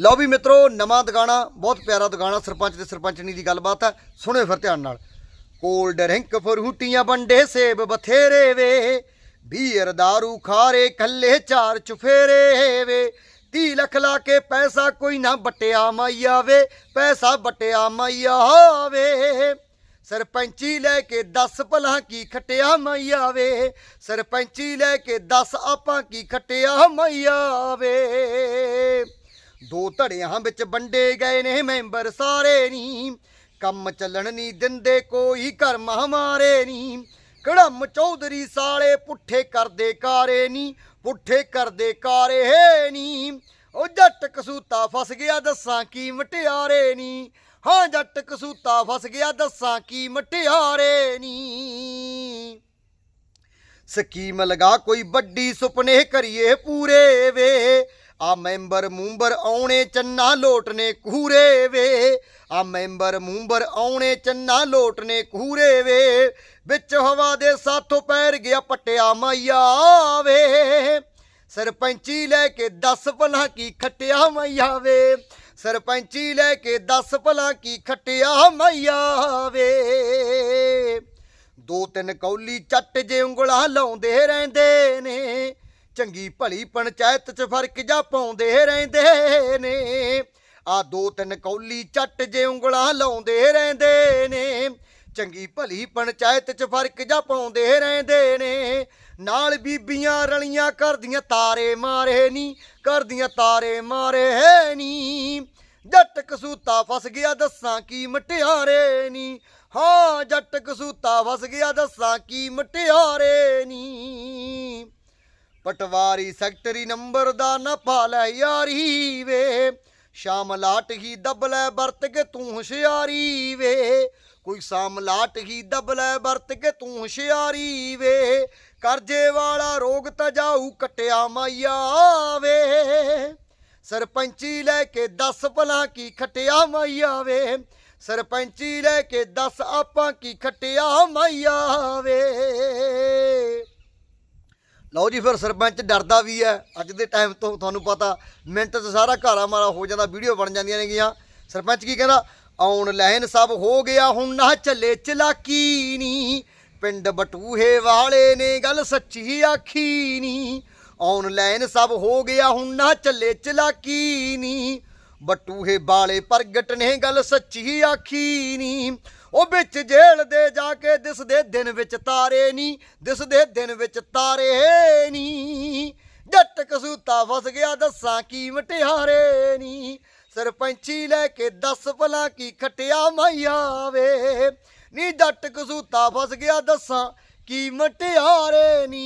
ਲਓ ਵੀ ਮਿੱਤਰੋ, ਨਵਾਂ ਦੁਗਾਣਾ ਬਹੁਤ ਪਿਆਰਾ ਦੁਗਾਣਾ ਸਰਪੰਚ ਤੇ ਸਰਪੰਚਣੀ ਦੀ ਗੱਲਬਾਤ ਹੈ। ਸੁਣਿਓ ਫਿਰ ਧਿਆਨ ਨਾਲ। ਕੋਲਡ ਰਿੰਕ ਫਰੂਟੀਆਂ ਵੰਡੇ, ਸੇਬ ਬਥੇਰੇ ਵੇ। ਬੀਅਰ दारू ਖਾਰੇ, ਖੱਲੇ ਚਾਰ ਚੁਫੇਰੇ ਵੇ। 30 ਲੱਖ ਲਾ ਕੇ ਪੈਸਾ ਕੋਈ ਨਾ ਬਟਿਆ ਮਾਈਆ ਵੇ, ਪੈਸਾ ਬਟਿਆ ਮਾਈਆ ਵੇ। ਸਰਪੰਚੀ ਲੈ ਕੇ 10 ਭਲਾ ਕੀ ਖਟਿਆ ਮਈਆ ਵੇ। ਸਰਪੰਚੀ ਲੈ ਕੇ 10 ਆਪਾਂ ਕੀ ਖਟਿਆ ਮਈਆ ਵੇ। ਦੋ ਧੜਿਆਂ ਵਿੱਚ ਵੰਡੇ ਗਏ ਨੇ ਮੈਂਬਰ ਸਾਰੇ ਨੀ। ਕੰਮ ਚੱਲਣ ਨਹੀਂ ਦਿੰਦੇ, ਕੋਈ ਘਰ ਮਾਰੇ ਨੀ। ਕੜਮ ਚੌਧਰੀ ਸਾਲੇ ਪੁੱਠੇ ਕਰਦੇ ਕਾਰੇ ਨੀ, ਪੁੱਠੇ ਕਰਦੇ ਕਾਰੇ ਨੀ। ਉਹ ਜੱਟ ਕਸੂਤਾ ਫਸ ਗਿਆ, ਦੱਸਾਂ ਕੀ ਮਟਿਆਰੇ ਨੀ। ਹਾਂ, ਜੱਟ ਕਸੂਤਾ ਫਸ ਗਿਆ, ਦੱਸਾਂ ਕੀ ਮਟਿਆਰੇ ਨੀ। ਸਕੀਮ ਲਗਾ ਕੋਈ ਵੱਡੀ ਸੁਪਨੇ ਕਰੀਏ ਪੂਰੇ ਵੇ। ਆ ਮੈਂਬਰ ਮੂੰਬਰ ਆਉਣੇ ਚੰਨਾ ਲੋਟਨੇ ਕੂਰੇ ਵੇ। ਆ ਮੈਂਬਰ ਮੂੰਬਰ ਆਉਣੇ ਚੰਨਾ ਲੋਟਨੇ ਕੂਰੇ ਵੇ। ਵਿੱਚ ਹਵਾ ਦੇ ਸਾਥੋਂ ਪੈਰ ਗਿਆ ਪਟਿਆ ਮਾਈਆ ਵੇ। ਸਰਪੰਚੀ ਲੈ ਕੇ 10 ਭਲਾ ਕੀ ਖਟਿਆ ਮਈਆ ਵੇ। ਸਰਪੰਚੀ ਲੈ ਕੇ 10 ਭਲਾ ਕੀ ਖਟਿਆ ਮਈਆ ਵੇ। ਦੋ ਤਿੰਨ ਕੌਲੀ ਚੱਟ ਜੇ ਉਂਗਲਾ ਲਾਉਂਦੇ ਰਹਿੰਦੇ ਨੇ। ਚੰਗੀ ਭਲੀ ਪੰਚਾਇਤ 'ਚ ਫ਼ਰਕ ਜਾ ਪਾਉਂਦੇ ਰਹਿੰਦੇ ਨੇ। ਆ ਦੋ ਤਿੰਨ ਕੌਲੀ ਚੱਟ ਜੇ ਉਂਗਲਾਂ ਲਾਉਂਦੇ ਰਹਿੰਦੇ ਨੇ। ਚੰਗੀ ਭਲੀ ਪੰਚਾਇਤ 'ਚ ਫ਼ਰਕ ਜਾ ਪਾਉਂਦੇ ਰਹਿੰਦੇ ਨੇ। ਨਾਲ ਬੀਬੀਆਂ ਰਲੀਆਂ ਕਰਦੀਆਂ ਤਾਰੇ ਮਾਰੇ ਨੀ, ਕਰਦੀਆਂ ਤਾਰੇ ਮਾਰੇ ਨੀ। ਜੱਟ ਕਸੂਤਾ ਫਸ ਗਿਆ ਦੱਸਾਂ ਕੀ ਮਟਿਆਰੇ ਨੀ। ਹਾਂ, ਜੱਟ ਕਸੂਤਾ ਫਸ ਗਿਆ ਦੱਸਾਂ ਕੀ ਮਟਿਆਰੇ ਨੀ। ਪਟਵਾਰੀ ਸੈਕਟਰੀ ਨੰਬਰ ਦਾ ਨਾ ਪਾ ਲੈ ਯਾਰੀ ਵੇ। ਸ਼ਾਮ ਲਾਟ ਹੀ ਦਬਲੇ ਵਰਤ ਕੇ ਤੂੰ ਹੁਸ਼ਿਆਰੀ ਵੇ। ਕੋਈ ਸ਼ਾਮ ਲਾਟ ਹੀ ਲੈ ਵਰਤ ਕੇ ਤੂੰ ਹੁਸ਼ਿਆਰੀ ਵੇ। ਕਰਜੇ ਵਾਲਾ ਰੋਗ ਤਾਂ ਜਾਊ ਕਟਿਆ ਮਾਈਆ ਵੇ। ਸਰਪੰਚੀ ਲੈ ਕੇ 10 ਭਲਾ ਕੀ ਖਟਿਆ ਮਾਈਆ ਵੇ। ਸਰਪੰਚੀ ਲੈ ਕੇ 10 ਆਪਾਂ ਕੀ ਖਟਿਆ ਮਾਈਆ ਵੇ। ਲਓ ਜੀ ਫਿਰ ਸਰਪੰਚ ਡਰਦਾ ਵੀ ਹੈ। ਅੱਜ ਦੇ ਟਾਈਮ ਤੋਂ ਤੁਹਾਨੂੰ ਪਤਾ, ਮਿੰਟ 'ਚ ਸਾਰਾ ਘਾਰਾ ਮਾਰਾ ਹੋ ਜਾਂਦਾ ਵੀਡੀਓ ਬਣ ਜਾਂਦੀਆਂ ਨੇਗੀਆਂ। ਸਰਪੰਚ ਕੀ ਕਹਿੰਦਾ? ਆਉਣ ਲੈਣ ਸਭ ਹੋ ਗਿਆ, ਹੁਣ ਨਾ ਚੱਲੇ ਚਲਾਕੀ ਨੀ। ਪਿੰਡ ਬਟੂਹੇ ਵਾਲੇ ਨੇ ਗੱਲ ਸੱਚੀ ਆਖੀ ਨੀ। ਆਨਲਾਈਨ ਸਭ ਹੋ ਗਿਆ, ਹੁਣ ਨਾ ਚੱਲੇ ਚਲਾਕੀ ਨੀ। ਬਟੂਹੇ ਵਾਲੇ ਪ੍ਰਗਟ ਨੇ ਗੱਲ ਸੱਚੀ ਆਖੀ ਨੀ। ਉਹ ਵਿੱਚ ਜੇਲ ਦੇ ਜਾ ਕੇ ਦਿਸਦੇ ਦਿਨ ਵਿੱਚ ਤਾਰੇ ਨਹੀਂ ਦਿਸਦੇ ਦਿਨ ਵਿੱਚ ਤਾਰੇ ਨਹੀਂ ਜੱਟ ਕਸੂਤਾ ਫਸ ਗਿਆ, ਦੱਸਾਂ ਕੀ ਮਟਿਆਰੇ ਨੀ। ਸਰਪੰਚੀ ਲੈ ਕੇ 10 ਭਲਾ ਕੀ ਖਟਿਆ ਮਾਈਆ ਵੇ। ਨੀ ਜੱਟ ਕਸੂਤਾ ਫਸ ਗਿਆ, ਦੱਸਾਂ ਕੀ ਮਟਿਆਰੇ ਨੀ।